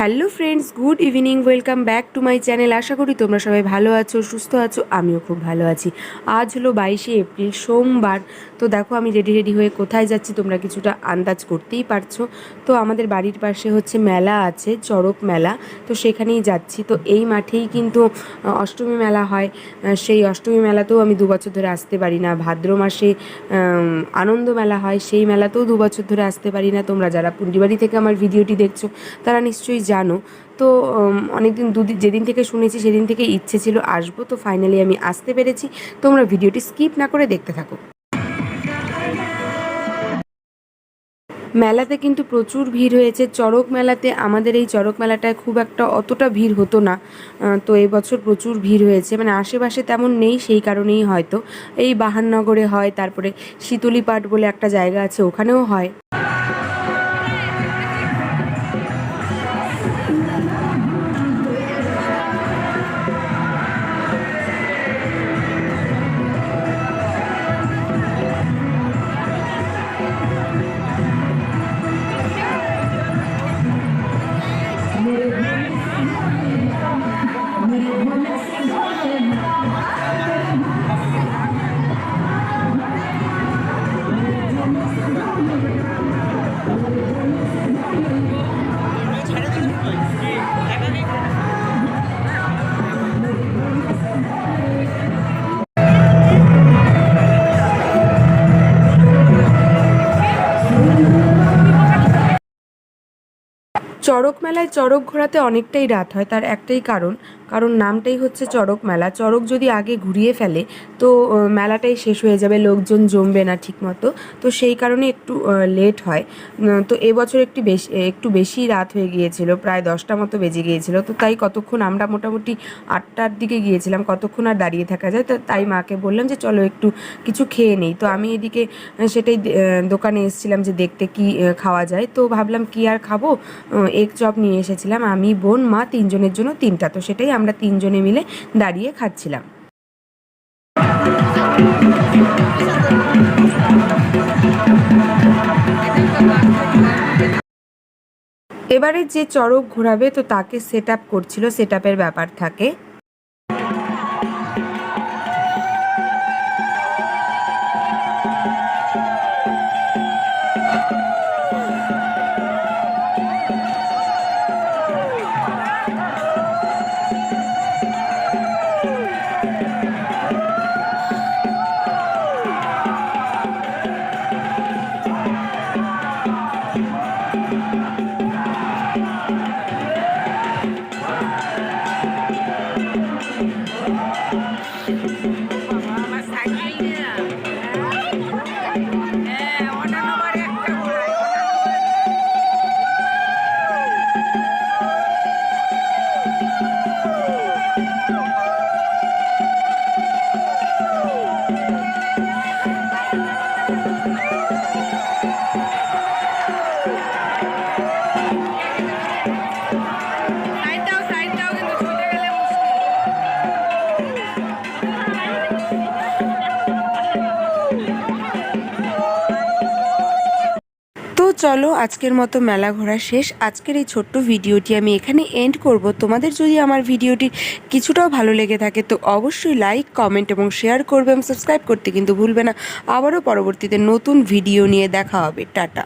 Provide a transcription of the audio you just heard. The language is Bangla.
Hello friends, good evening, welcome back to my channel. আশা করি তোমরা সবাই ভালো আছো, সুস্থ আছো, আমিও খুব ভালো আছি। আজ হলো বাইশে এপ্রিল, সোমবার। তো দেখো, আমি রেডি রেডি হয়ে কোথায় যাচ্ছি তোমরা কিছুটা আন্দাজ করতেই পারছ। তো আমাদের বাড়ির পাশে হচ্ছে মেলা আছে, চড়ক মেলা। তো সেখানেই যাচ্ছি। তো এই মাঠেই কিন্তু অষ্টমী মেলা হয়। সেই অষ্টমী মেলাতেও আমি দু বছর ধরে আসতে পারি না। ভাদ্র মাসে আনন্দ মেলা হয়। সেই মেলাতেও দু বছর ধরে আসতে পারি না। তোমরা যারা পুন্ডিবাড়ি থেকে আমার ভিডিওটি দেখছ, তারা নিশ্চয়ই জানো। তো অনেকদিন দুদিন যেদিন থেকে শুনেছি সেদিন থেকে ইচ্ছে ছিল আসব। তো ফাইনালি আমি আসতে পেরেছি। তোমরা ভিডিওটি স্কিপ না করে দেখতে থাকো। মেলাতে কিন্তু প্রচুর ভিড় হয়েছে। চড়ক মেলাতে আমাদের এই চড়ক মেলাটায় খুব একটা অতটা ভিড় হতো না। তো এবছর প্রচুর ভিড় হয়েছে। মানে আশেপাশে তেমন নেই সেই কারণেই হয়তো। এই বাহাননগরে হয়, তারপরে শীতলী পাট বলে একটা জায়গা আছে, ওখানেও হয়। চড়ক মেলায় চড়ক ঘোরাতে অনেকটাই রাত হয় তার একটাই কারণ কারণ নামটাই হচ্ছে চড়ক মেলা। চড়ক যদি আগে ঘুরিয়ে ফেলে, তো মেলাটাই শেষ হয়ে যাবে, লোকজন জমবে না ঠিকমতো। তো সেই কারণে একটু লেট হয়। তো এবছর একটু বেশি একটু বেশি রাত হয়ে গিয়েছিল, প্রায় দশটা মতো বেজে গিয়েছিল। তো তাই কতক্ষণ আমরা মোটামুটি আটটার দিকে গিয়েছিলাম, কতক্ষণ আর দাঁড়িয়ে থাকা যায়? তো তাই মাকে বললাম যে, চলো একটু কিছু খেয়ে নেই। তো আমি এদিকে সেটাই দোকানে এসেছিলাম যে, দেখতে কি খাওয়া যায়? তো ভাবলাম কি আর খাব? এগ চপ নিয়ে এসেছিলাম। আমি, বোন, মা তিনজনের জন্য তিনটা। তো সেটাই আমরা তিনজনে মিলে দাঁড়িয়ে খাচ্ছিলাম। এবারে যে চড়ক ঘোরাবে তো তাকে সেট করছিল সেট ব্যাপার থাকে। আমার চলো, আজকের মতো মেলা ঘোরা শেষ। আজকের এই ছোট্ট ভিডিওটি আমি এখানে এন্ড করব। তোমাদের যদি আমার ভিডিওটি কিছুটাও ভালো লেগে থাকে, তো অবশ্যই লাইক কমেন্ট এবং শেয়ার করবে এবং সাবস্ক্রাইব করতে কিন্তু ভুলবে না। আবারও পরবর্তীতে নতুন ভিডিও নিয়ে দেখা হবে। টাটা।